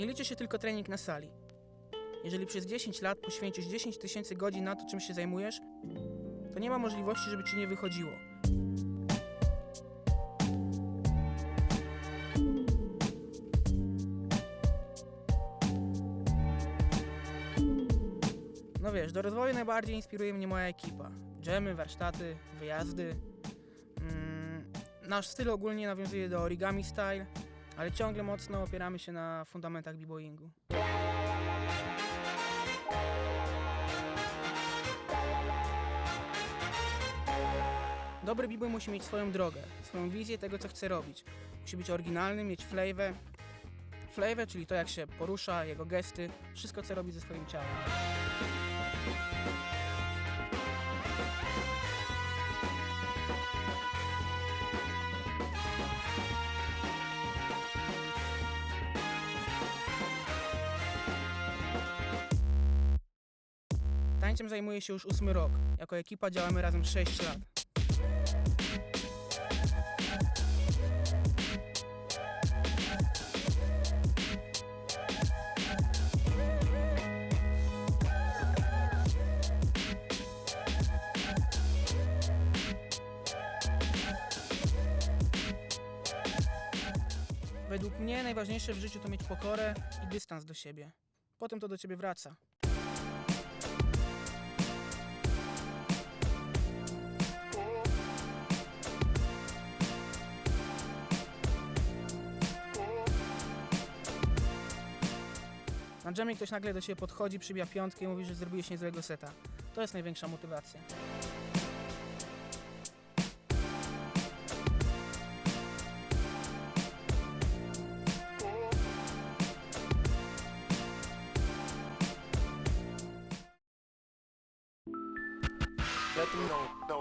Nie liczy się tylko trening na sali. Jeżeli przez 10 lat poświęcisz 10 tysięcy godzin na to, czym się zajmujesz, to nie ma możliwości, żeby ci nie wychodziło. No wiesz, do rozwoju najbardziej inspiruje mnie moja ekipa. Dżemy, warsztaty, wyjazdy. Mm, nasz styl ogólnie nawiązuje do origami style, ale ciągle mocno opieramy się na fundamentach b-boyingu. Dobry b-boy musi mieć swoją drogę, swoją wizję tego, co chce robić. Musi być oryginalny, mieć flavę. Flavę, czyli to, jak się porusza, jego gesty, wszystko, co robi ze swoim ciałem. Tańcem zajmuję się już ósmy rok. Jako ekipa działamy razem 6 lat. Według mnie najważniejsze w życiu to mieć pokorę i dystans do siebie. Potem to do ciebie wraca. Na dżemie ktoś nagle do ciebie podchodzi, przybija piątkę i mówi, że zrobiłeś niezłego seta. To jest największa motywacja. Know